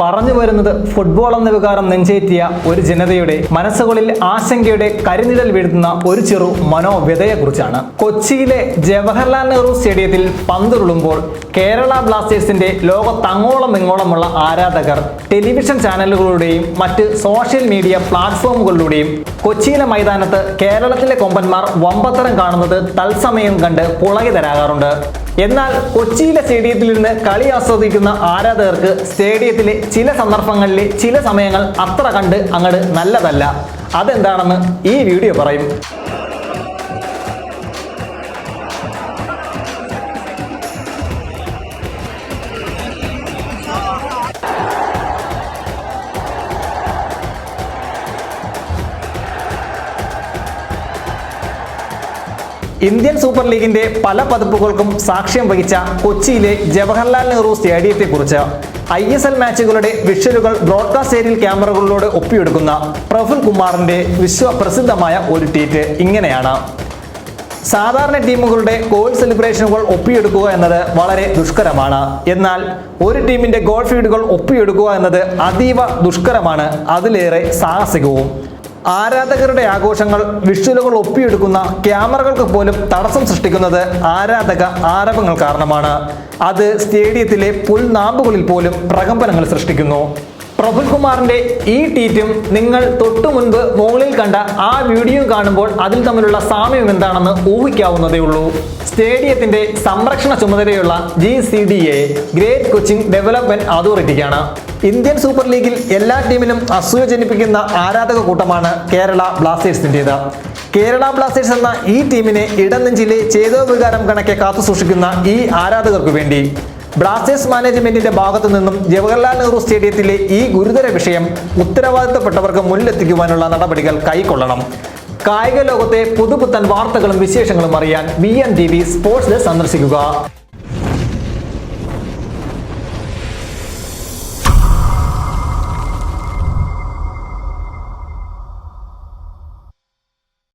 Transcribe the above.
പറഞ്ഞു വരുന്നത് ഫുട്ബോൾ എന്ന വികാരം നെഞ്ചേറ്റിയ ഒരു ജനതയുടെ മനസ്സുകളിൽ ആശങ്കയുടെ കരിനിഴൽ വീഴ്ത്തുന്ന ഒരു ചെറു മനോവ്യതയെക്കുറിച്ചാണ്. കൊച്ചിയിലെ ജവഹർലാൽ നെഹ്റു സ്റ്റേഡിയത്തിൽ പന്തുരുളുമ്പോൾ കേരള ബ്ലാസ്റ്റേഴ്സിന്റെ ലോകത്തങ്ങോളം ഇങ്ങോളമുള്ള ആരാധകർ ടെലിവിഷൻ ചാനലുകളുടെയും മറ്റ് സോഷ്യൽ മീഡിയ പ്ലാറ്റ്ഫോമുകളിലൂടെയും കൊച്ചിയിലെ മൈതാനത്ത് കേരളത്തിലെ കൊമ്പന്മാർ വമ്പത്തരം കാണുന്നത് തത്സമയം കണ്ട് പുളകി തരാകാറുണ്ട് എന്നാൽ കൊച്ചിയിലെ സ്റ്റേഡിയത്തിൽ നിന്ന് കളി ആസ്വദിക്കുന്ന ആരാധകർക്ക് സ്റ്റേഡിയത്തിലെ ചില സന്ദർഭങ്ങളിൽ ചില സമയങ്ങൾ അത്ര കണ്ട് അങ്ങോട്ട് നല്ലതല്ല. അതെന്താണെന്ന് ഈ വീഡിയോ പറയും. ഇന്ത്യൻ സൂപ്പർ ലീഗിന്റെ പല പതിപ്പുകൾക്കും സാക്ഷ്യം വഹിച്ച കൊച്ചിയിലെ ജവഹർലാൽ നെഹ്റു സ്റ്റേഡിയത്തെക്കുറിച്ച് ഐ എസ് എൽ മാച്ചുകളുടെ വിഷ്വലുകൾ ബ്രോഡ്കാസ്റ്റ് ഏരിയൽ ക്യാമറകളിലൂടെ ഒപ്പിയെടുക്കുന്ന പ്രഫുൽ കുമാറിന്റെ വിശ്വപ്രസിദ്ധമായ ഒരു ട്വീറ്റ് ഇങ്ങനെയാണ്. സാധാരണ ടീമുകളുടെ ഗോൾ സെലിബ്രേഷനുകൾ ഒപ്പിയെടുക്കുക എന്നത് വളരെ ദുഷ്കരമാണ്. എന്നാൽ ഒരു ടീമിന്റെ ഗോൾ ഫീഡുകൾ ഒപ്പിയെടുക്കുക എന്നത് അതീവ ദുഷ്കരമാണ്. അതിലേറെ സാഹസികവും ആരാധകരുടെ ആഘോഷങ്ങൾ വിഷ്വലുകൾ ഒപ്പിയെടുക്കുന്ന ക്യാമറകൾക്ക് പോലും തടസ്സം സൃഷ്ടിക്കുന്നത് ആരാധക ആരവങ്ങൾ കാരണമാണ്. അത് സ്റ്റേഡിയത്തിലെ പുൽനാമ്പുകളിൽ പോലും പ്രകമ്പനങ്ങൾ സൃഷ്ടിക്കുന്നു. പ്രഫുൽ കുമാറിന്റെ ഈ ട്വീറ്റും നിങ്ങൾ തൊട്ടു മുൻപ് മുകളിൽ കണ്ട ആ വീഡിയോ കാണുമ്പോൾ അതിൽ തമ്മിലുള്ള സാമ്യം എന്താണെന്ന് ഊഹിക്കാവുന്നതേ ഉള്ളൂ. സ്റ്റേഡിയത്തിന്റെ സംരക്ഷണ ചുമതലയുള്ള G C D A great Cochin development അതോറിറ്റിക്കാണ്. Indian super ലീഗിൽ എല്ലാ ടീമിലും അസൂയ ജനിപ്പിക്കുന്ന ആരാധക കൂട്ടമാണ് കേരള ബ്ലാസ്റ്റേഴ്സിന്റെത് കേരള ബ്ലാസ്റ്റേഴ്സ് എന്ന ഈ ടീമിനെ ഇടനെഞ്ചിലെ ചേതോ വികാരം കണക്കെ കാത്തു സൂക്ഷിക്കുന്ന ഈ ആരാധകർക്കു വേണ്ടി ബ്ലാസ്റ്റേഴ്സ് മാനേജ്മെന്റിന്റെ ഭാഗത്തു നിന്നും ജവഹർലാൽ നെഹ്റു സ്റ്റേഡിയത്തിലെ ഈ ഗുരുതര വിഷയം ഉത്തരവാദിത്തപ്പെട്ടവർക്ക് മുന്നിലെത്തിക്കുവാനുള്ള നടപടികൾ കൈക്കൊള്ളണം. കായിക ലോകത്തെ പുതുപുത്തൻ വാർത്തകളും വിശേഷങ്ങളും അറിയാൻ V N T V sports സന്ദർശിക്കുക.